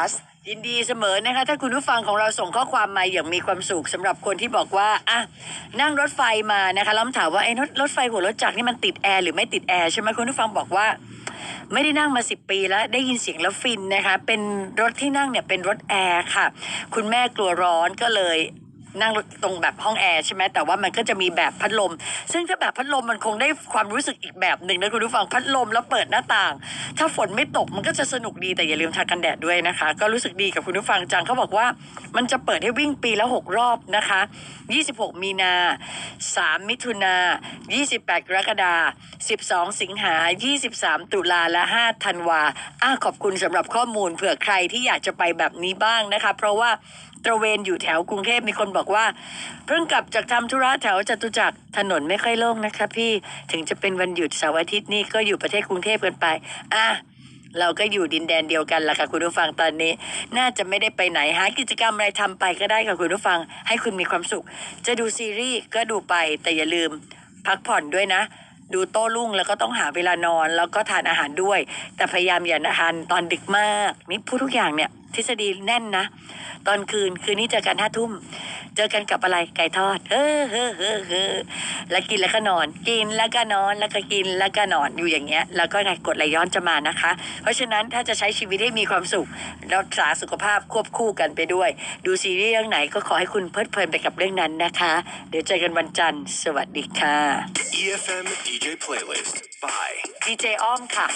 ัสยินดีเสมอนะคะถ้าคุณผู้ฟังของเราส่งข้อความมาอย่างมีความสุขสำหรับคนที่บอกว่าอะนั่งรถไฟมานะคะแล้วถามว่าไอ้รถรถไฟหัวรถจักรนี่มันติดแอร์หรือไม่ติดแอร์ใช่ไหมคุณผู้ฟังบอกว่า ไม่ได้นั่งมาสิบปีแล้วได้ยินเสียงแล้วฟินนะคะเป็นรถที่นั่งเนี่ยเป็นรถแอร์ค่ะ คุณแม่กลัวร้อนก็เลย นั่งตรงแบบห้องแอร์ใช่ไหมแต่ว่ามันก็จะมีแบบพัดลม ซึ่งถ้าแบบพัดลมมันคงได้ความรู้สึกอีกแบบหนึ่งนะคุณผู้ฟังพัดลมแล้วเปิดหน้าต่าง ถ้าฝนไม่ตกมันก็จะสนุกดีแต่อย่าลืมทากันแดดด้วยนะคะ ก็รู้สึกดีกับคุณผู้ฟังจังเขาบอกว่า มันจะเปิดให้วิ่งปีละหกรอบนะคะ 26 มีนา 3 มิถุนา 28 กรกฎาคม 12 สิงหา 23 ตุลาและ 5 ธันวาอะขอบคุณสำหรับข้อมูลเผื่อใครที่อยากจะไปแบบนี้บ้างนะคะ เพราะว่า ตระเวนอยู่แถวกรุงเทพมีคนบอกว่า เพิ่งกลับจากทำธุระแถวจตุจักรถนนไม่ค่อยโล่งนะคะพี่ถึงจะเป็นวันหยุดเสาร์อาทิตย์นี่ก็อยู่ประเทศกรุงเทพกันไปอะเราก็อยู่ดินแดนเดียวกันละค่ะคุณผู้ฟังตอนนี้ น่าจะไม่ได้ไปไหนหากิจกรรมอะไรทำไปก็ได้ค่ะคุณผู้ฟัง ให้คุณมีความสุข จะดูซีรีส์ก็ดูไปแต่อย่าลืมพักผ่อนด้วยนะ ดูโต้รุ่งแล้วก็ต้องหาเวลานอนแล้วก็ทานอาหารด้วย แต่พยายามอย่าทานตอนดึกมาก นี่พูดทุกอย่างเนี่ยทฤษฎีแน่นนะ ตอนคืนคืนนี้เจอกันห้าทุ่ม เจอกันกับอะไรไก่ทอด เฮ้อเฮ้อเฮ้อเฮ้อแล้วกินแล้วก็นอน กินแล้วก็นอนแล้วก็กินแล้วก็นอนอยู่อย่างเงี้ย แล้วก็ไงกดไหลย้อนจะมานะคะ เพราะฉะนั้นถ้าจะใช้ชีวิตให้มีความสุขรักษาสุขภาพควบคู่กันไปด้วย ดูซีรีส์เรื่องไหนก็ขอให้คุณเพลิดเพลินไปกับเรื่องนั้นนะคะ เดี๋ยวเจอกันวันจันทร์ สวัสดีค่ะ EFM DJ playlist by ดีเจอ้อมค่ะ